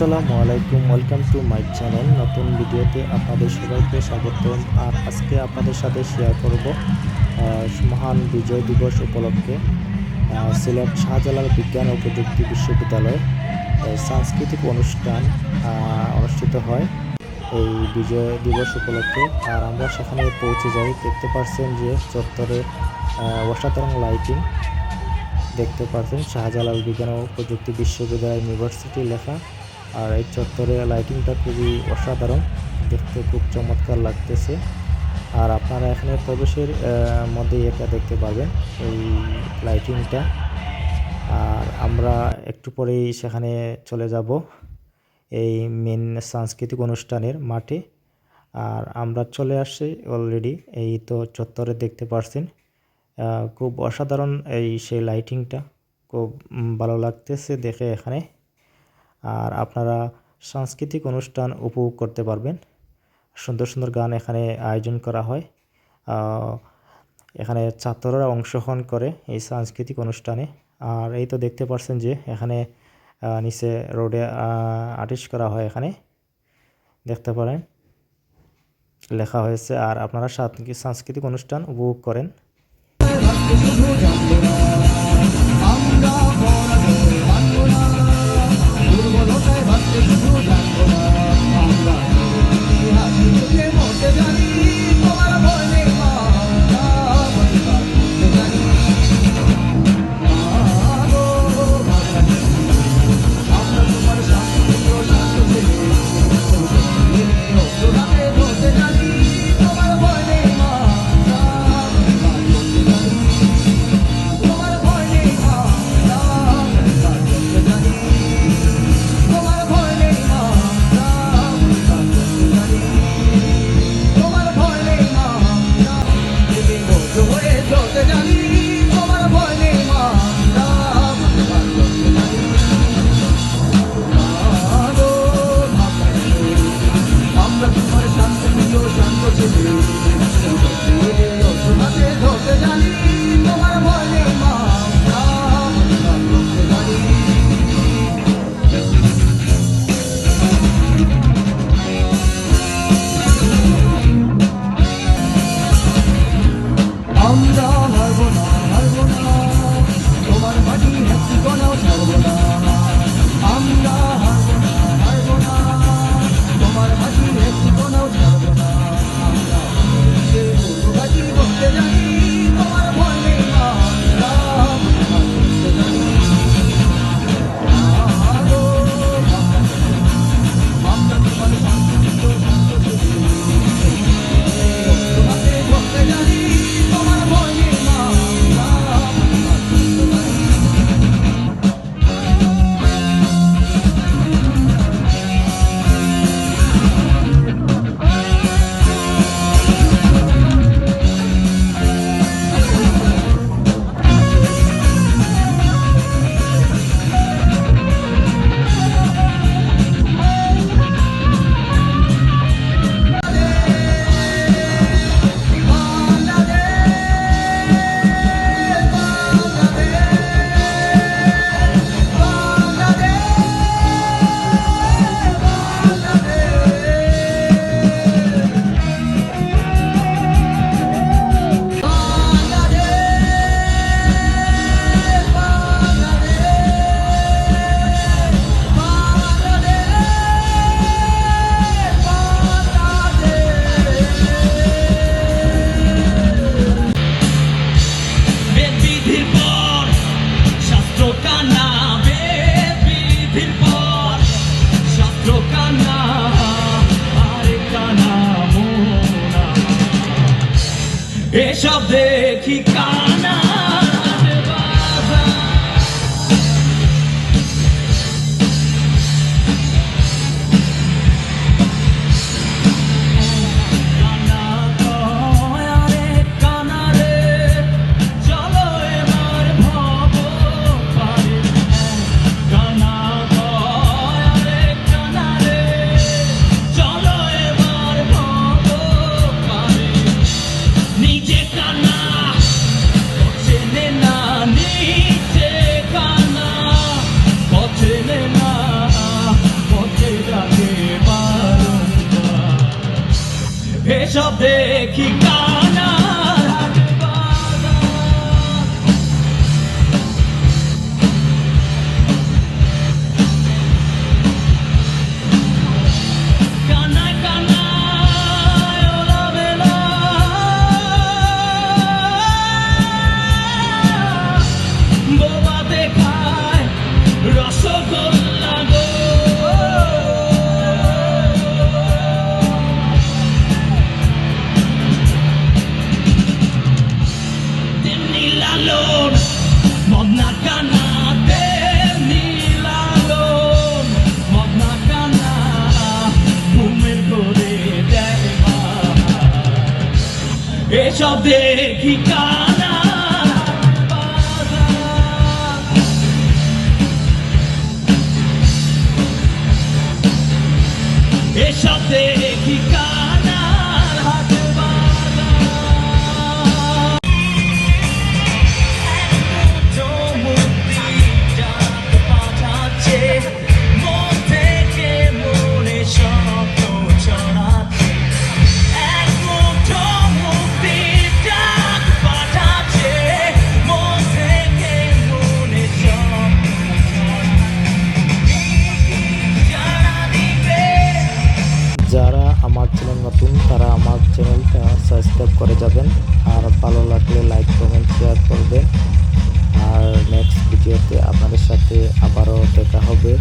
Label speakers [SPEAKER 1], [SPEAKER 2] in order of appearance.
[SPEAKER 1] আসসালামু আলাইকুম welcome to my channel নতুন ভিডিওতে আপনাদের সবাইকে স্বাগতম। আর আজকে আপনাদের সাথে শেয়ার করব মহান বিজয় দিবস উপলক্ষে সিলেট শাহজালাল বিজ্ঞান ও প্রযুক্তি বিশ্ববিদ্যালয়ে সাংস্কৃতিক অনুষ্ঠান অনুষ্ঠিত হয় এই বিজয় দিবস উপলক্ষে। আর আমরা সেখানে পৌঁছে যাই। দেখতে পাচ্ছেন যে চত্বরে অসাধারণ লাইটিং দেখতে পাচ্ছেন শাহজালাল বিজ্ঞান ও প্রযুক্তি বিশ্ববিদ্যালয় ইউনিভার্সিটি লেখা। আর এই চত্বরে লাইটিংটা খুবই অসাধারণ। দেখতে খুব চমৎকার লাগতেছে। আর আপনারা এখানে প্রবেশের মধ্যেই এটা দেখতে পাবেন এই লাইটিংটা আর আমরা একটু পরেই সেখানে চলে যাব এই মেন সাংস্কৃতিক অনুষ্ঠানের মাঠে। আর আমরা চলে আসছি অলরেডি এই তো চত্বরে দেখতে পারছেন। খুব অসাধারণ এই সেই লাইটিংটা খুব ভালো লাগতেছে দেখে এখানে। আর আপনারা সাংস্কৃতিক অনুষ্ঠান উপভোগ করতে পারবেন। সুন্দর সুন্দর গান এখানে আয়োজন করা হয়। এখানে ছাত্ররা অংশগ্রহণ করে এই সাংস্কৃতিক অনুষ্ঠানে। আর এই তো দেখতে পাচ্ছেন যে এখানে নিচে রোডে আর্টিস্ট করা হয় এখানে। দেখতে পারেন, লেখা হয়েছে। আর আপনারা সাংস্কৃতিক অনুষ্ঠান উপভোগ করেন।
[SPEAKER 2] Thank you. it. देखी का এসব দেখি কানার এসব ঠিকানা কানা? এসব দেখি
[SPEAKER 1] সাবস্ক্রাইব করে যাবেন। আর ভালো লাগলে লাইক কমেন্ট শেয়ার করবেন। আর নেক্সট ভিডিওতে আপনাদের সাথে আবারও দেখা হবে।